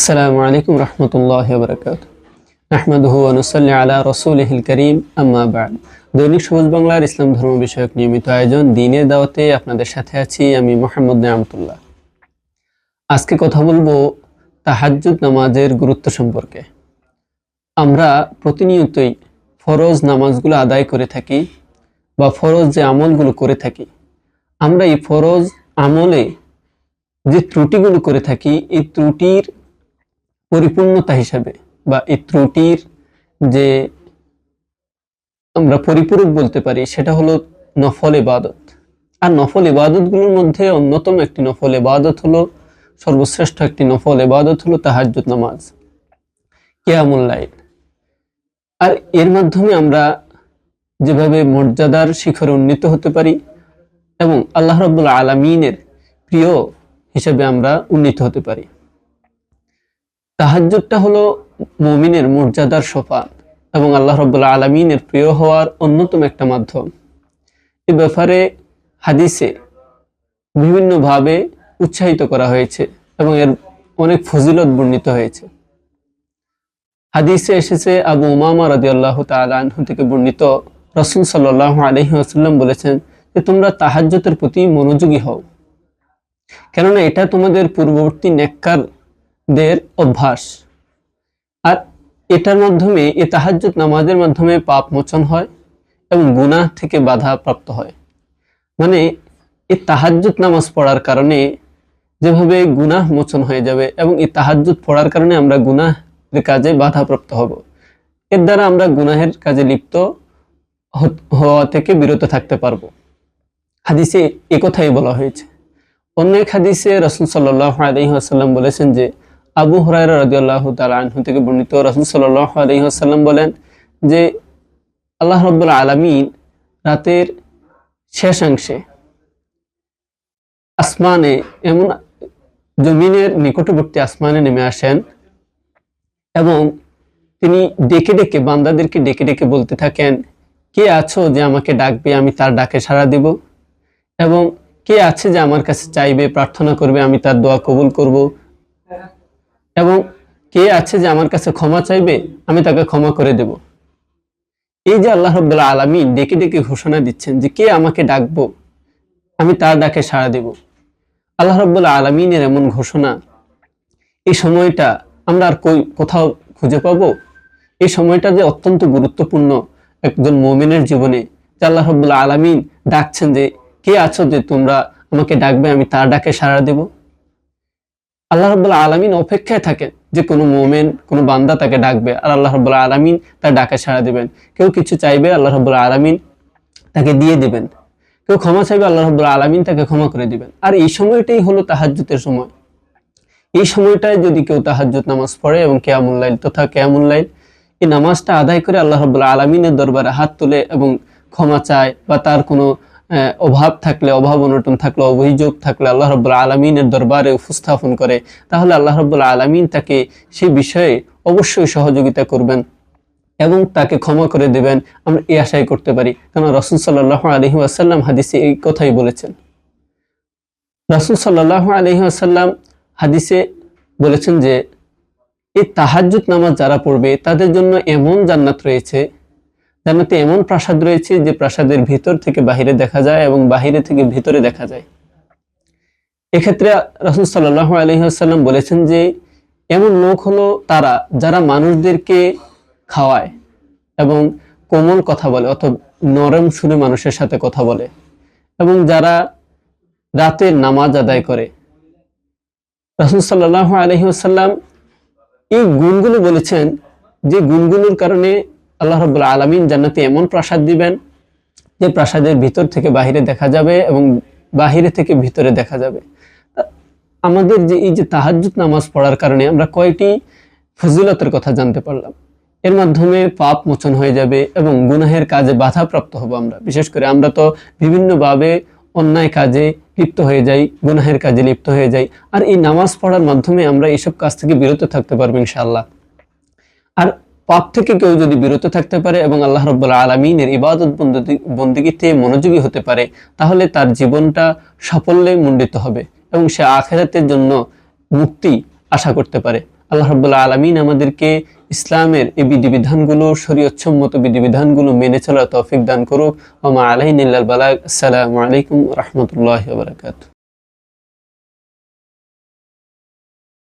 আসসালামু আলাইকুম রহমতুল্লাহ বরকাত আহমদহু অনুসল্লি আলা রসুলহিল করিম, আম্মা বাদ। দৈনিক সবুজ বাংলার ইসলাম ধর্ম বিষয়ক নিয়মিত আয়োজন দিনের দাওয়াতে আপনাদের সাথে আছি আমি মোহাম্মদ নামতুল্লাহ আজকে কথা বলব তাহাজ্জুদ নামাজের গুরুত্ব সম্পর্কে। আমরা প্রতিনিয়তই ফরজ নামাজগুলো আদায় করে থাকি বা ফরজ যে আমলগুলো করে থাকি, আমরা এই ফরজ আমলে যে ত্রুটিগুলো করে থাকি, এই ত্রুটির পরিপূর্ণতা হিসাবে বা এই ত্রুটির যে আমরা পরিপূরক বলতে পারি, সেটা হলো নফল ইবাদত। আর নফল ইবাদতগুলোর মধ্যে অন্যতম একটি নফল ইবাদত হলো, সর্বশ্রেষ্ঠ একটি নফল ইবাদত হলো তাহাজ্জুদ নামাজ, কেয়ামুল লাইল। আর এর মাধ্যমে আমরা যেভাবে মর্যাদার শিখরে উন্নীত হতে পারি এবং আল্লাহ রব্বুল আলমিনের প্রিয় হিসেবে আমরা উন্নীত হতে পারি। তাহাজ্জুদটা হলো মুমিনের মর্যাদার সোপান এবং আল্লাহ রব্বুল্লা আলমিনের প্রিয় হওয়ার অন্যতম একটা মাধ্যম। এ ব্যাপারে হাদিসে বিভিন্নভাবে উৎসাহিত করা হয়েছে এবং এর অনেক ফজিলত বর্ণিত হয়েছে। হাদিসে এসেছে আবু উমামা রাজি আল্লাহ তালু থেকে বর্ণিত রসুল সাল্লাহ আলহি আসাল্লাম বলেছেন যে, তোমরা তাহাজ্জতের প্রতি মনোযোগী হও। কেননা এটা তোমাদের পূর্ববর্তী নেককারদের অভ্যাস। আর এটার মাধ্যমে, এ তাহাজ্জুদ নামাজের মাধ্যমে পাপ মোচন হয় এবং গুনাহ থেকে বাধা প্রাপ্ত হয়। মানে এই তাহাজ্জুদ নামাজ পড়ার কারণে যেভাবে গুনাহ মোচন হয়ে যাবে এবং এই তাহাজ্জুদ পড়ার কারণে আমরা গুনাহের কাজে বাধাপ্রাপ্ত হব। এর দ্বারা আমরা গুনাহের কাজে লিপ্ত হওয়া থেকে বিরত থাকতে পারব। হাদিসে একথাই বলা হয়েছে। অন্য এক হাদিসে রসুল সাল্লাহ আলহিহাসাল্লাম বলেছেন যে আবু হরাইরা রাজিউল্লাহ তাল আনহু থেকে বর্ণিত রসুল সাল্লাহ আলহিহাসাল্লাম বলেন যে আল্লাহ রব্বুল আলমিন রাতের শেষাংশে আসমানে এমন জমিনের নিকটবর্তী আসমানে নেমে আসেন এবং তিনি ডেকে ডেকে বান্দাদেরকে ডেকে ডেকে বলতে থাকেন, কে আছো যে আমাকে ডাকবে? আমি তার ডাকে সাড়া দিব। এবং কে আছে যে আমার কাছে চাইবে, প্রার্থনা করবে, আমি তার দোয়া কবুল করব? এবং কে আছে যে আমার কাছে ক্ষমা চাইবে, আমি তাকে ক্ষমা করে দেব। এই যে আল্লাহ রব্বুল্লাহ আলমী ডেকে ডেকে ঘোষণা দিচ্ছেন যে কে আমাকে ডাকবো, আমি তার ডাকে সাড়া দেব। আল্লাহ রব্বুল্লাহ আলমিনের এমন ঘোষণা, এই সময়টা আমরা আর কই, কোথাও খুঁজে পাবো? এই সময়টা যে অত্যন্ত গুরুত্বপূর্ণ একজন মোমেনের জীবনে, যে আল্লাহ রব্বুল্লাহ আলমিন ডাকছেন যে, কে আছো যে তোমরা আমাকে ডাকবে, আমি তার ডাকে সাড়া দেব? আল্লাহ রব্বুল্লাহ আলমিন অপেক্ষায় থাকেন যে কোনো মোমেন, কোনো বান্দা তাকে ডাকবে আর আল্লাহ রব্বুল্লাহ আলমিন তার ডাকে সাড়া দেবেন। কেউ কিছু চাইবে, আল্লাহ রব্বুল্লাহ আলমিন তাকে দিয়ে দেবেন। কেউ ক্ষমা চাইবে, আল্লাহ রব্বুল্লাহ আলমিন তাকে ক্ষমা করে দিবেন। আর এই সময়টাই হলো তাহাজ্জুতের সময়। এই সময়টায় যদি কেউ তাহাজ্জুত নামাজ পড়ে এবং কেয়ামুল্লাইল তথা কেয়ামুল্লাইল এই নামাজটা আদায় করে আল্লাহ রব্বুল্লাহ আলমিনের দরবারে হাত তুলে এবং ক্ষমা চায় বা তার কোনো অভাব থাকলে, অভাব অনটন থাকলে, অভিযোগ থাকলে আল্লাহ রব্বুল্লা আলমিনের দরবারে উপস্থাপন করে, তাহলে আল্লাহ রব্বুল্লা আলমিন তাকে সেই বিষয়ে অবশ্যই সহযোগিতা করবেন এবং তাকে ক্ষমা করে দেবেন। আমরা এই আশাই করতে পারি। কেন রসুল সাল্লাহ আলহি আসাল্লাম হাদিসে এই কথাই বলেছেন। রসুল সাল্লাহ আলহি আসাল্লাম হাদিসে বলেছেন যে, এই তাহাজ্জুদ নামাজ যারা পড়বে, তাদের জন্য এমন জান্নাত রয়েছে জান্নাতে এমন প্রাসাদ রয়েছে যে প্রাসাদের ভিতর থেকে বাহিরে দেখা যায় এবং বাহিরে থেকে ভিতরে দেখা যায়। এক্ষেত্রে রসুল সাল্লাহ আলহিহাসাল্লাম বলেছেন যে, এমন লোক হলো তারা যারা মানুষদেরকে খাওয়ায় এবং কোমল কথা বলে অথবা নরম সুরে মানুষের সাথে কথা বলে এবং যারা রাতে নামাজ আদায় করে। রসুল সাল্লাহ আলহিহাসাল্লাম এই গুণগুলো বলেছেন যে গুণগুলোর কারণে আল্লাহ রব্বুল আলমিন জান্নাতে এমন প্রাসাদ দিবেন যে প্রাসাদের ভিতর থেকে বাহিরে দেখা যাবে এবং বাহিরে থেকে ভিতরে দেখা যাবে। আমাদের যে এই যে তাহাজুত নামাজ পড়ার কারণে আমরা কয়টি ফজিলতের কথা জানতে পারলাম। এর মাধ্যমে পাপ মোচন হয়ে যাবে এবং গুনাহের কাজে বাধাপ্রাপ্ত হব আমরা। বিশেষ করে আমরা তো বিভিন্নভাবে অন্যায় কাজে লিপ্ত হয়ে যাই, গুনাহের কাজে লিপ্ত হয়ে যাই। আর এই নামাজ পড়ার মাধ্যমে আমরা এইসব কাজ থেকে বিরত থাকতে পারব ইনশাআল্লাহ। আর পাপ থেকে কেউ যদি বিরত থাকতে পারে এবং আল্লাহ রব্বুল্লা আলমিনের ইবাদত বন্দিগিতে মনোযোগী হতে পারে, তাহলে তার জীবনটা সাফল্যে মণ্ডিত হবে এবং সে আখেরাতের জন্য মুক্তি আশা করতে পারে। আল্লাহ রব্বুল্লাহ আলমিন আমাদেরকে ইসলামের এই বিধিবিধানগুলো শরীয়চ্ছম্মত বিধিবিধানগুলো মেনে চলার তৌফিক দান করুক। ওমা আলাইন বালাগ। আসসালামু আলাইকুম রহমতুল্লাহ বারকাত